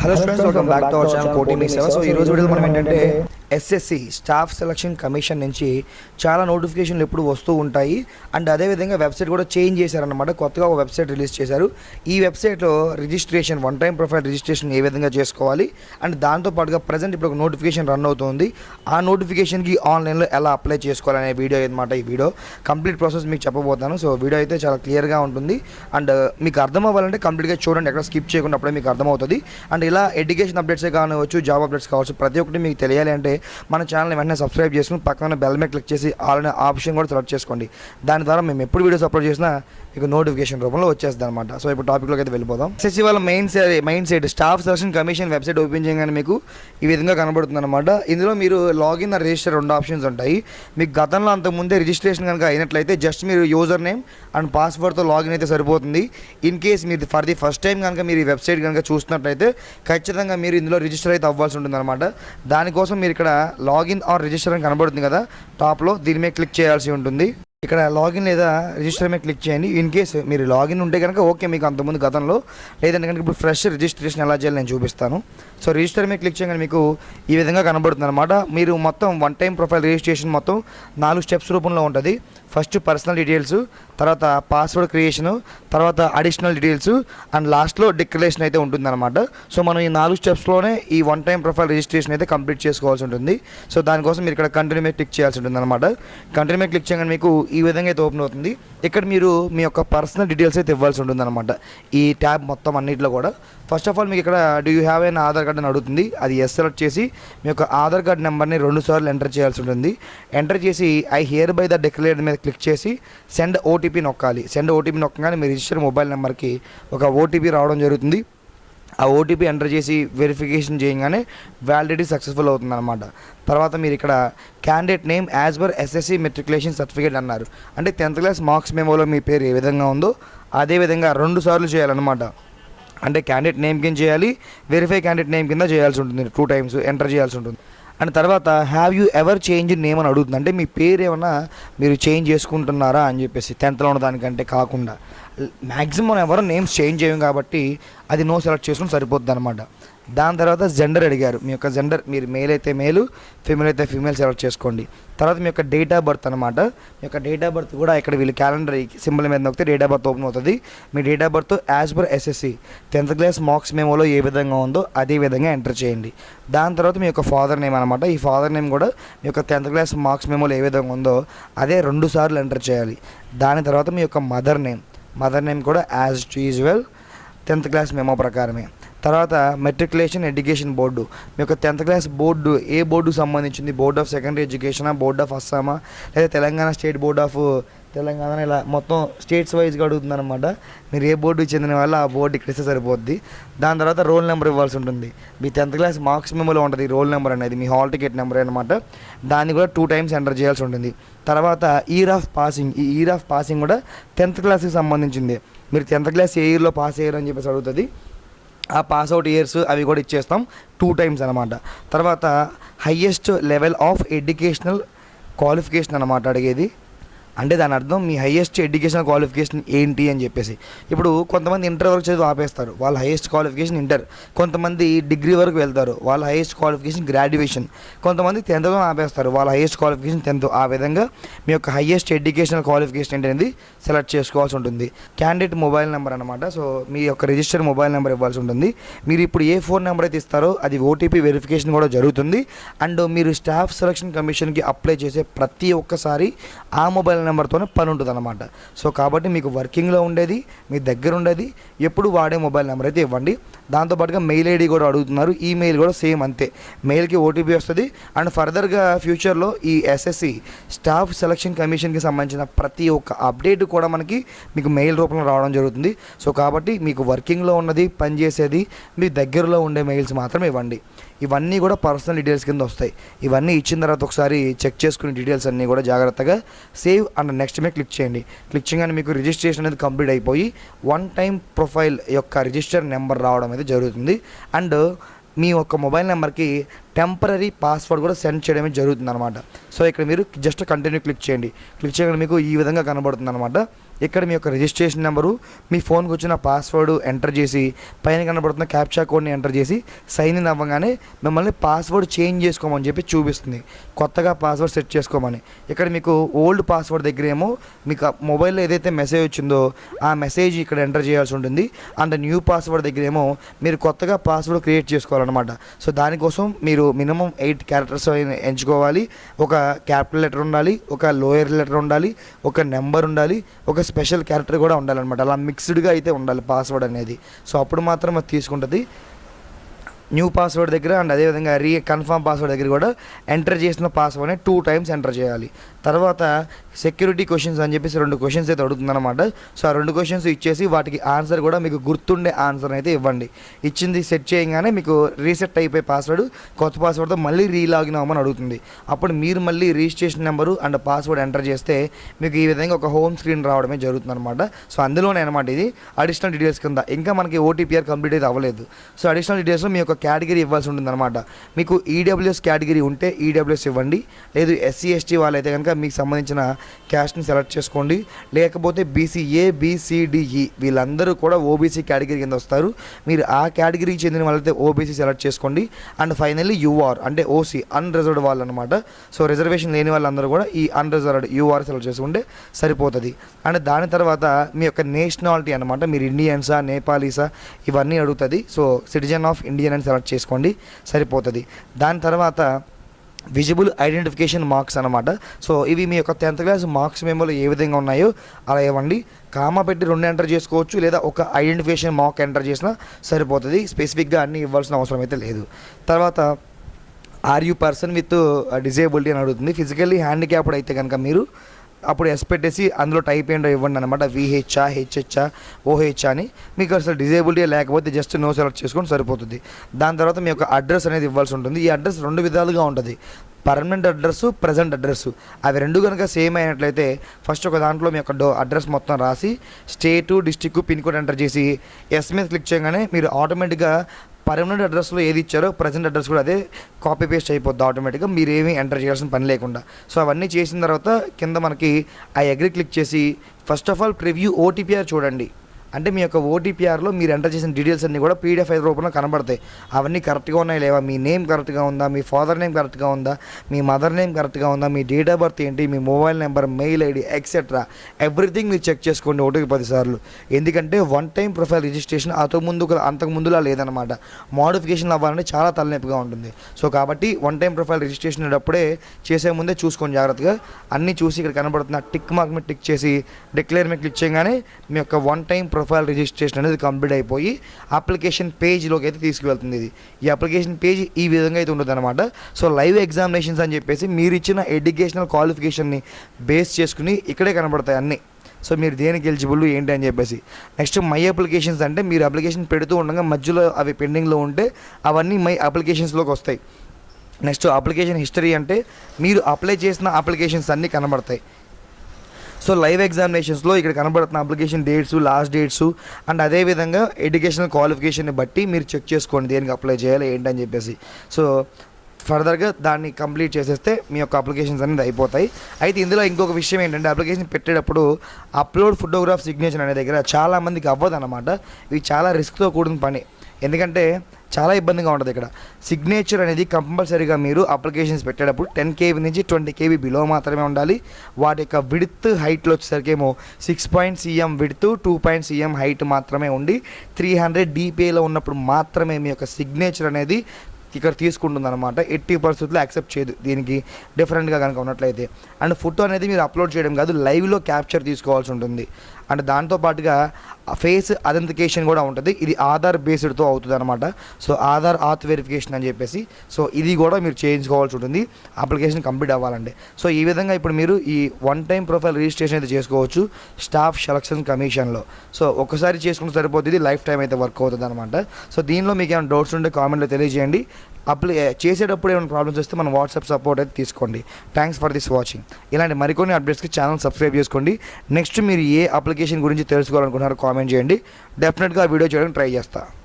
Hello students welcome back to our channel కోటి మీ సేవ సో ఈ రోజు వీడియోలో మనం ఏంటంటే ఎస్ఎస్సి స్టాఫ్ సెలక్షన్ కమిషన్ నుంచి చాలా నోటిఫికేషన్లు ఎప్పుడు వస్తూ ఉంటాయి. అండ్ అదేవిధంగా వెబ్సైట్ కూడా చేంజ్ చేశారనమాట కొత్తగా ఒక వెబ్సైట్ రిలీజ్ చేశారు. ఈ వెబ్సైట్లో registration one time profile registration ఏ విధంగా చేసుకోవాలి? అండ్ దాంతో పాటుగా ప్రజెంట్ ఇప్పుడు ఒక నోటిఫికేషన్ రన్ అవుతుంది. ఆ నోటిఫికేషన్కి ఆన్లైన్లో ఎలా అప్లై చేసుకోవాలనే వీడియో అనమాట ఈ వీడియో కంప్లీట్ ప్రాసెస్ మీకు చెప్పబోతాను. సో వీడియో అయితే చాలా క్లియర్గా ఉంటుంది. అండ్ uh, మీకు అర్థం అవ్వాలంటే కంప్లీట్గా చూడండి. ఎక్కడ స్కిప్ చేయకుండా అప్పుడే మీకు అర్థమవుతుంది అండ్ ఇలా ఎడ్యుకేషన్ అప్డేట్సే కానివచ్చు జాబ్ అప్డేట్స్ కావచ్చు ప్రతి ఒక్కటి మీకు తెలియాలి అంటే మన ఛానల్ని వెంటనే సబ్స్క్రైబ్ చేసుకుని పక్కన బెల్ మీద క్లిక్ చేసి ఆల్ ఆప్షన్ కూడా సెలెక్ట్ చేసుకోండి. దాని ద్వారా మేము ఎప్పుడు వీడియోస్ అప్లోడ్ చేసినా మీకు నోటిఫికేషన్ రూపంలో వచ్చేస్తుంది అనమాట సో ఇప్పుడు టాపిక్లోకి అయితే వెళ్ళిపోదాం. ఎస్ఎస్సీ వాళ్ళ main main site staff selection commission website open చేయగానే మీకు ఈ విధంగా కనబడుతుంది అనమాట ఇందులో మీరు లాగిన్ రిజిస్టర్ రెండు ఆప్షన్స్ ఉంటాయి. మీకు గతంలో అంతకుముందే రిజిస్ట్రేషన్ కనుక అయినట్లయితే జస్ట్ మీరు యూజర్ నేమ్ అండ్ పాస్వర్డ్తో లాగిన్ అయితే సరిపోతుంది. ఇన్ కేస్ మీరు ఫర్ ది ఫస్ట్ టైం కనుక మీరు ఈ వెబ్సైట్ కనుక చూస్తున్నట్లయితే ఖచ్చితంగా మీరు ఇందులో రిజిస్టర్ అయితే అవ్వాల్సి ఉంటుంది అనమాట దానికోసం మీరు ఇక్కడ లాగిన్ ఆర్ రిజిస్టర్ అని కనబడుతుంది కదా టాప్లో దీని మీద క్లిక్ చేయాల్సి ఉంటుంది. ఇక్కడ లాగిన్ లేదా రిజిస్టర్ మీద క్లిక్ చేయండి. ఇన్ కేస్ మీరు లాగిన్ ఉంటే కనుక ఓకే మీకు అంతకుముందు గతంలో లేదంటే కనుక ఇప్పుడు ఫ్రెష్ రిజిస్ట్రేషన్ ఎలా చేయాలి నేను చూపిస్తాను. సో రిజిస్టర్ మీద క్లిక్ చేయగానే మీకు ఈ విధంగా కనబడుతుంది అనమాట మీరు మొత్తం వన్ టైం ప్రొఫైల్ రిజిస్ట్రేషన్ మొత్తం నాలుగు స్టెప్స్ రూపంలో ఉంటుంది. ఫస్ట్ పర్సనల్ డీటెయిల్స్ తర్వాత పాస్వర్డ్ క్రియేషను తర్వాత అడిషనల్ డీటెయిల్స్ అండ్ లాస్ట్లో డిక్లరేషన్ అయితే ఉంటుందన్నమాట. సో మనం ఈ నాలుగు స్టెప్స్లోనే ఈ వన్ టైం ప్రొఫైల్ రిజిస్ట్రేషన్ అయితే కంప్లీట్ చేసుకోవాల్సి ఉంటుంది. సో దానికోసం మీరు ఇక్కడ కంటిన్యూ మీద క్లిక్ చేయాల్సి ఉంటుంది అనమాట కంటిన్యూ మీద క్లిక్ చేయగానే మీకు ఈ విధంగా అయితే ఓపెన్ అవుతుంది. ఇక్కడ మీరు మీ యొక్క పర్సనల్ డీటెయిల్స్ అయితే ఇవ్వాల్సి ఉంటుంది అనమాట ఈ ట్యాబ్ మొత్తం అన్నింటిలో కూడా. ఫస్ట్ ఆఫ్ ఆల్ మీకు ఇక్కడ do you have an Aadhaar card అని అడుగుతుంది. అది ఎస్ సెలెక్ట్ చేసి మీ యొక్క ఆధార్ కార్డ్ నెంబర్ని రెండు సార్లు ఎంటర్ చేయాల్సి ఉంటుంది. ఎంటర్ చేసి I hereby the declare మీద క్లిక్ చేసి సెండ్ ఓటీపీ నొక్కాలి. సెండ్ ఓటీపీ నొక్కగానే మీ రిజిస్టర్ మొబైల్ నెంబర్కి ఒక ఓటీపీ రావడం జరుగుతుంది. ఆ ఓటీపీ ఎంటర్ చేసి వెరిఫికేషన్ చేయగానే వ్యాలిడిటీ సక్సెస్ఫుల్ అవుతుంది అనమాట తర్వాత మీరు ఇక్కడ candidate name as per SSC matriculation certificate అన్నారు. అంటే టెన్త్ క్లాస్ మార్క్స్ మెమోలో మీ పేరు ఏ విధంగా ఉందో అదే విధంగా రెండు సార్లు చేయాలన్నమాట. అంటే క్యాండిడేట్ నేమ్ కింద చేయాలి వెరిఫై క్యాండిడేట్ నేమ్ కింద చేయాల్సి ఉంటుంది టూ టైమ్స్ ఎంటర్ చేయాల్సి ఉంటుంది. అండ్ తర్వాత have you ever change name అని అడుగుతుంది. అంటే మీ పేరు ఏమన్నా మీరు చేంజ్ చేసుకుంటున్నారా అని చెప్పేసి టెన్త్లో ఉన్న దానికంటే కాకుండా. మ్యాక్సిమం ఎవరు నేమ్స్ చేంజ్ చేయం కాబట్టి అది నో సెలెక్ట్ చేసుకుని సరిపోద్ది అనమాట దాని తర్వాత జెండర్ అడిగారు. మీ యొక్క జెండర్ మీరు మేల్ అయితే మేలు ఫీమేల్ అయితే ఫీమేల్ సెలెక్ట్ చేసుకోండి. తర్వాత మీ యొక్క డేట్ ఆఫ్ బర్త్ అనమాట మీ యొక్క డేట్ ఆఫ్ బర్త్ కూడా ఇక్కడ వీళ్ళు క్యాలెండర్ సింబల్ మీద నొక్కితే డేట్ ఆఫ్ బర్త్ ఓపెన్ అవుతుంది. మీ date of birth as per SSC tenth class marks మేమోలో ఏ విధంగా ఉందో అదే విధంగా ఎంటర్ చేయండి. దాని తర్వాత మీ యొక్క ఫాదర్ నేమ్ అనమాట ఈ ఫాదర్ నేమ్ కూడా మీ యొక్క టెన్త్ క్లాస్ మార్క్స్ మేమోలో ఏ విధంగా ఉందో అదే రెండు సార్లు ఎంటర్ చేయాలి. దాని తర్వాత మీ యొక్క మదర్ నేమ్. మదర్ నేమ్ కూడా as usual tenth class memo ప్రకారమే. తర్వాత మెట్రికులేషన్ ఎడ్యుకేషన్ బోర్డు. మీ యొక్క టెన్త్ క్లాస్ బోర్డు ఏ బోర్డు సంబంధించింది? బోర్డ్ ఆఫ్ సెకండరీ ఎడ్యుకేషనా? బోర్డ్ ఆఫ్ అస్సామా? లేదా Telangana state board of Telangana ఇలా మొత్తం స్టేట్స్ వైజ్గా అడుగుతుంది అనమాట మీరు ఏ బోర్డుకి చెందిన వాళ్ళు ఆ బోర్డు ఇక్కడ ఇస్తే సరిపోద్ది. దాని తర్వాత రోల్ నెంబర్ ఇవ్వాల్సి ఉంటుంది. మీ టెన్త్ క్లాస్ మార్క్స్ మెమోలో ఉంటుంది రోల్ నెంబర్ అనేది మీ హాల్ టికెట్ నెంబర్ అనమాట దాన్ని కూడా టూ టైమ్స్ ఎంటర్ చేయాల్సి ఉంటుంది. తర్వాత ఇయర్ ఆఫ్ పాసింగ్ ఈ ఇయర్ ఆఫ్ పాసింగ్ కూడా టెన్త్ క్లాస్కి సంబంధించింది. మీరు టెన్త్ క్లాస్ ఏ ఇయర్లో పాస్ అయ్యారు అని చెప్పేసి అడుగుతుంది. ఆ పాస్ అవుట్ ఇయర్స్ అవి కూడా ఇచ్చేస్తాం టూ టైమ్స్ అనమాట తర్వాత highest level of educational qualification అనమాట అడిగేది. అంటే దాని అర్థం మీ హైయెస్ట్ ఎడ్యుకేషన్ క్వాలిఫికేషన్ ఏంటి అని చెప్పేసి. ఇప్పుడు కొంతమంది ఇంటర్ వరకు చదివి ఆపేస్తారు. వాళ్ళ హైయెస్ట్ క్వాలిఫికేషన్ ఇంటర్ కొంతమంది డిగ్రీ వరకు వెళ్తారు. వాళ్ళ హైయెస్ట్ క్వాలిఫికేషన్ గ్రాడ్యుయేషన్ కొంతమంది టెన్త్లో ఆపేస్తారు. వాళ్ళ హైయెస్ట్ క్వాలిఫికేషన్ టెన్త్ ఆ విధంగా మీ యొక్క హైయెస్ట్ ఎడ్యుకేషనల్ క్వాలిఫికేషన్ ఏంటి అనేది సెలెక్ట్ చేసుకోవాల్సి ఉంటుంది. క్యాండిడేట్ మొబైల్ నెంబర్ అనమాట సో మీ యొక్క రిజిస్టర్ మొబైల్ నెంబర్ ఇవ్వాల్సి ఉంటుంది. మీరు ఇప్పుడు ఏ ఫోన్ నెంబర్ అయితే ఇస్తారో అది ఓటీపీ వెరిఫికేషన్ కూడా జరుగుతుంది. అండ్ మీరు స్టాఫ్ సెలక్షన్ కమిషన్కి అప్లై చేసే ప్రతి ఒక్కసారి ఆ మొబైల్ నెంబర్తోనే పని ఉంటుంది అనమాట సో కాబట్టి మీకు వర్కింగ్లో ఉండేది మీ దగ్గర ఉండేది ఎప్పుడు వాడే మొబైల్ నెంబర్ అయితే ఇవ్వండి. దాంతోపాటుగా మెయిల్ ఐడి కూడా అడుగుతున్నారు ఈమెయిల్ కూడా సేమ్ అంతే. మెయిల్కి ఓటీపీ వస్తుంది. అండ్ ఫర్దర్గా ఫ్యూచర్లో ఈ ఎస్ఎస్సి స్టాఫ్ సెలక్షన్ కమిషన్కి సంబంధించిన ప్రతి ఒక్క అప్డేట్ కూడా మనకి మీకు మెయిల్ రూపంలో రావడం జరుగుతుంది. సో కాబట్టి మీకు వర్కింగ్లో ఉన్నది పనిచేసేది మీ దగ్గరలో ఉండే మెయిల్స్ మాత్రం ఇవ్వండి. ఇవన్నీ కూడా పర్సనల్ డీటెయిల్స్ కింద వస్తాయి. ఇవన్నీ ఇచ్చిన తర్వాత ఒకసారి చెక్ చేసుకునే డీటెయిల్స్ అన్నీ కూడా జాగ్రత్తగా సేవ్ అండ్ నెక్స్ట్ మీద క్లిక్ చేయండి. క్లిక్ చేయగానే మీకు రిజిస్ట్రేషన్ అనేది కంప్లీట్ అయిపోయి వన్ టైం ప్రొఫైల్ యొక్క రిజిస్టర్ నెంబర్ రావడం అయితే జరుగుతుంది. అండ్ మీ యొక్క మొబైల్ నెంబర్కి టెంపరీ పాస్వర్డ్ కూడా సెండ్ చేయడమే జరుగుతుంది అనమాట సో ఇక్కడ మీరు జస్ట్ కంటిన్యూ క్లిక్ చేయండి. క్లిక్ చేయగానే మీకు ఈ విధంగా కనబడుతుంది అనమాట ఇక్కడ మీ యొక్క రిజిస్ట్రేషన్ నెంబరు మీ ఫోన్కి వచ్చిన పాస్వర్డ్ ఎంటర్ చేసి పైన కనబడుతున్న క్యాప్చా కోడ్ని ఎంటర్ చేసి సైన్ ఇన్ అవ్వగానే మిమ్మల్ని పాస్వర్డ్ చేంజ్ చేసుకోమని చెప్పి చూపిస్తుంది. కొత్తగా పాస్వర్డ్ సెట్ చేసుకోమని. ఇక్కడ మీకు ఓల్డ్ పాస్వర్డ్ దగ్గర ఏమో మీకు మొబైల్లో ఏదైతే మెసేజ్ వచ్చిందో ఆ మెసేజ్ ఇక్కడ ఎంటర్ చేయాల్సి ఉంటుంది. అండ్ న్యూ పాస్వర్డ్ దగ్గర ఏమో మీరు కొత్తగా పాస్వర్డ్ క్రియేట్ చేసుకోవాలన్నమాట. సో దానికోసం మీరు మినిమం ఎయిట్ క్యారెక్టర్స్ ఎంచుకోవాలి. ఒక క్యాపిటల్ లెటర్ ఉండాలి ఒక లోయర్ లెటర్ ఉండాలి ఒక నెంబర్ ఉండాలి ఒక స్పెషల్ క్యారెక్టర్ కూడా ఉండాలన్నమాట. అలా మిక్స్డ్గా అయితే ఉండాలి పాస్వర్డ్ అనేది. సో అప్పుడు మాత్రం అది తీసుకుంటుంది. న్యూ పాస్వర్డ్ దగ్గర అండ్ అదేవిధంగా రీ కన్ఫర్మ్ పాస్వర్డ్ దగ్గర కూడా ఎంటర్ చేసిన పాస్వర్డ్ని టూ టైమ్స్ ఎంటర్ చేయాలి. తర్వాత సెక్యూరిటీ క్వశ్చన్స్ అని చెప్పేసి రెండు క్వశ్చన్స్ అయితే అడుగుతుందన్నమాట. సో ఆ రెండు క్వశ్చన్స్ ఇచ్చేసి వాటికి ఆన్సర్ కూడా మీకు గుర్తుండే ఆన్సర్ అయితే ఇవ్వండి. ఇచ్చింది సెట్ చేయగానే మీకు రీసెట్ అయిపోయే పాస్వర్డ్ కొత్త పాస్వర్డ్తో మళ్ళీ రీలాగిన్ అవ్వమని అడుగుతుంది. అప్పుడు మీరు మళ్ళీ registration number and password enter చేస్తే మీకు ఈ విధంగా ఒక హోమ్ స్క్రీన్ రావడమే జరుగుతుంది అనమాట సో అందులోనే అనమాట ఇది. అడిషనల్ డీటెయిల్స్ కింద. ఇంకా మనకి ఓటీపీఆర్ కంప్లీట్ అయితే అవ్వలేదు. సో అడిషనల్ డీటెయిల్స్లో మీ యొక్క కేటగిరీ ఇవ్వాల్సి ఉంటుంది అనమాట మీకు ఈడబ్ల్యూఎస్ కేటగిరీ ఉంటే ఈడబ్ల్యూఎస్ ఇవ్వండి. లేదు ఎస్సీ ఎస్టీ వాళ్ళైతే కనుక మీకు సంబంధించిన క్యాస్ట్ని సెలెక్ట్ చేసుకోండి. లేకపోతే బీసీఏ బీసీడిఈ e వీళ్ళందరూ కూడా ఓబీసీ కేటగిరీ కింద వస్తారు. మీరు ఆ కేటగిరీకి చెందిన వాళ్ళైతే ఓబీసీ సెలెక్ట్ చేసుకోండి. అండ్ ఫైనల్లీ యూఆర్ అంటే ఓసీ అన్రిజర్వ్డ్ వాళ్ళు అనమాట సో రిజర్వేషన్ లేని వాళ్ళందరూ కూడా ఈ అన్రిజర్వ్డ్ యూఆర్ సెలెక్ట్ చేసుకుంటే సరిపోతుంది. అండ్ దాని తర్వాత మీ యొక్క నేషనాలిటీ అనమాట మీరు ఇండియన్సా నేపాలీసా ఇవన్నీ అడుగుతుంది. సో సిటిజన్ ఆఫ్ ఇండియన్ అని సెలెక్ట్ చేసుకోండి. సరిపోతుంది. దాని తర్వాత విజిబుల్ ఐడెంటిఫికేషన్ మార్క్స్ అనమాట సో ఇవి మీ యొక్క టెన్త్ క్లాస్ మార్క్స్ మేము ఏ విధంగా ఉన్నాయో అలా ఇవ్వండి. కామా పెట్టి రెండు ఎంటర్ చేసుకోవచ్చు లేదా ఒక ఐడెంటిఫికేషన్ మార్క్ ఎంటర్ చేసినా సరిపోతుంది. స్పెసిఫిక్గా అన్నీ ఇవ్వాల్సిన అవసరం అయితే లేదు. తర్వాత are you person with disability అని అడుగుతుంది. ఫిజికల్లీ హ్యాండిక్యాప్డ్ అయితే కనుక మీరు అప్పుడు ఎస్ పెట్టేసి అందులో టైప్ ఏంటో ఇవ్వండి అనమాట విహెచ్ఆ హెచ్హెచ్ఆ ఓహెచ్ అని. మీకు అసలు డిజేబిలిటీ లేకపోతే జస్ట్ నో సెలెక్ట్ చేసుకొని సరిపోతుంది. దాని తర్వాత మీ యొక్క అడ్రస్ అనేది ఇవ్వాల్సి ఉంటుంది. ఈ అడ్రస్ రెండు విధాలుగా ఉంటుంది. పర్మనెంట్ అడ్రస్ ప్రజెంట్ అడ్రస్ అవి రెండు కనుక సేమ్ అయినట్లయితే ఫస్ట్ ఒక దాంట్లో మీ యొక్క డో అడ్రస్ మొత్తం రాసి state district pin code enter చేసి ఎస్ మీద క్లిక్ చేయగానే మీరు ఆటోమేటిక్గా పర్మనెంట్ అడ్రస్లో ఏది ఇచ్చారో ప్రజెంట్ అడ్రస్ కూడా అదే కాపీ పేస్ట్ అయిపోద్ది ఆటోమేటిక్గా మీరు ఏమీ ఎంటర్ చేయాల్సిన పని లేకుండా. సో అవన్నీ చేసిన తర్వాత కింద మనకి ఆ అగ్రి క్లిక్ చేసి ఫస్ట్ ఆఫ్ ఆల్ ప్రివ్యూ ఓటీపీఆర్ చూడండి. అంటే మీ యొక్క ఓటీపీఆర్లో మీరు ఎంటర్ చేసిన డీటెయిల్స్ అన్నీ కూడా పీడిఎఫ్ అయితే రూపంలో కనబడతాయి. అవన్నీ కరెక్ట్గా ఉన్నాయి లేవా? మీ నేమ్ కరెక్ట్గా ఉందా? మీ ఫాదర్ నేమ్ కరెక్ట్గా ఉందా? మీ మదర్ నేమ్ కరెక్ట్గా ఉందా? మీ డేట్ ఆఫ్ బర్త్ ఏంటి? మీ mobile number mail ID etcetera everything మీరు చెక్ చేసుకోండి ఒకటికి పదిసార్లు ఎందుకంటే వన్ టైం ప్రొఫైల్ రిజిస్ట్రేషన్ అంతకు ముందు అంతకు ముందులా లేదనమాట మోడిఫికేషన్ అవ్వాలంటే చాలా తలనొప్పిగా ఉంటుంది. సో కాబట్టి వన్ టైం ప్రొఫైల్ రిజిస్ట్రేషన్ అప్పుడే చేసే ముందే చూసుకోండి జాగ్రత్తగా. అన్నీ చూసి ఇక్కడ కనబడుతున్న టిక్ మార్క్ మీద టిక్ చేసి డిక్లేర్ మీద క్లిక్ చేయగానే మీ యొక్క one time profile profile registration అనేది కంప్లీట్ అయిపోయి అప్లికేషన్ పేజ్లోకి అయితే తీసుకువెళ్తుంది ఇది. ఈ అప్లికేషన్ పేజ్ ఈ విధంగా అయితే ఉంటుంది అనమాట సో లైవ్ ఎగ్జామినేషన్స్ అని చెప్పేసి మీరు ఇచ్చిన ఎడ్యుకేషనల్ క్వాలిఫికేషన్ని బేస్ చేసుకుని ఇక్కడే కనబడతాయి అన్నీ. సో మీరు దేనికి ఎలిజిబుల్ ఏంటి అని చెప్పేసి. నెక్స్ట్ మై అప్లికేషన్స్ అంటే మీరు అప్లికేషన్ పెడుతూ ఉండగా మధ్యలో అవి పెండింగ్లో ఉంటే అవన్నీ మై అప్లికేషన్స్లోకి వస్తాయి. నెక్స్ట్ అప్లికేషన్ హిస్టరీ అంటే మీరు అప్లై చేసిన అప్లికేషన్స్ అన్నీ కనబడతాయి. సో లైవ్ ఎగ్జామినేషన్స్లో ఇక్కడ కనబడుతున్న application dates last dates and అదేవిధంగా ఎడ్యుకేషనల్ క్వాలిఫికేషన్ని బట్టి మీరు చెక్ చేసుకోండి దేనికి అప్లై చేయాలి ఏంటని చెప్పేసి. సో ఫర్దర్గా దాన్ని కంప్లీట్ చేసేస్తే మీ యొక్క అప్లికేషన్స్ అనేది అయిపోతాయి. అయితే ఇందులో ఇంకొక విషయం ఏంటంటే అప్లికేషన్ పెట్టేటప్పుడు అప్లోడ్ ఫోటోగ్రాఫ్ సిగ్నేచర్ అనే దగ్గర చాలామందికి అవ్వదు అనమాట ఇది చాలా రిస్క్తో కూడిన పని. ఎందుకంటే చాలా ఇబ్బందిగా ఉంటుంది ఇక్కడ. సిగ్నేచర్ అనేది కంపల్సరీగా మీరు అప్లికేషన్స్ పెట్టేటప్పుడు టెన్ కేబీ నుంచి ట్వంటీ కేబీ బిలో మాత్రమే ఉండాలి. వాటి యొక్క విడ్త్ హైట్లో వచ్చేసరికేమో six point CM width two point CM height మాత్రమే ఉండి త్రీ హండ్రెడ్ డిపిఐలో ఉన్నప్పుడు మాత్రమే మీ యొక్క సిగ్నేచర్ అనేది ఇక్కడ తీసుకుంటుందన్నమాట. ఎట్టి పరిస్థితుల్లో యాక్సెప్ట్ చేయదు. దీనికి డిఫరెంట్గా కనుక ఉన్నట్లయితే. అండ్ ఫోటో అనేది మీరు అప్లోడ్ చేయడం కాదు లైవ్లో క్యాప్చర్ తీసుకోవాల్సి ఉంటుంది. అండ్ దాంతోపాటుగా ఫేస్ అథెంటికేషన్ కూడా ఉంటుంది. ఇది ఆధార్ బేస్డ్తో అవుతుంది అనమాట సో ఆధార్ ఆత్ వెరిఫికేషన్ అని చెప్పేసి సో ఇది కూడా మీరు చేయించుకోవాల్సి ఉంటుంది. అప్లికేషన్ కంప్లీట్ అవ్వాలండి సో ఈ విధంగా ఇప్పుడు మీరు ఈ వన్ టైం ప్రొఫైల్ రిజిస్ట్రేషన్ అయితే చేసుకోవచ్చు స్టాఫ్ సెలక్షన్ కమిషన్లో. సో ఒకసారి చేసుకుంటే సరిపోతుంది లైఫ్ టైం అయితే వర్క్ అవుతుంది అనమాట సో దీనిలో మీకు ఏమైనా డౌట్స్ ఉంటే కామెంట్లో తెలియజేయండి. అప్లై చేసేటప్పుడు ఏమైనా ప్రాబ్లమ్స్ వస్తే మన వాట్సాప్ సపోర్ట్ అయితే తీసుకోండి. Thanks for this watching. ఇలాంటి మరికొన్ని అప్డేట్స్కి ఛానల్ సబ్స్క్రైబ్ చేసుకోండి. నెక్స్ట్ మీరు ఏ అప్లికేషన్ గురించి తెలుసుకోవాలనుకుంటున్నారో కామెంట్ చేయండి. డెఫినెట్గా వీడియో చేయడానికి ట్రై చేస్తాను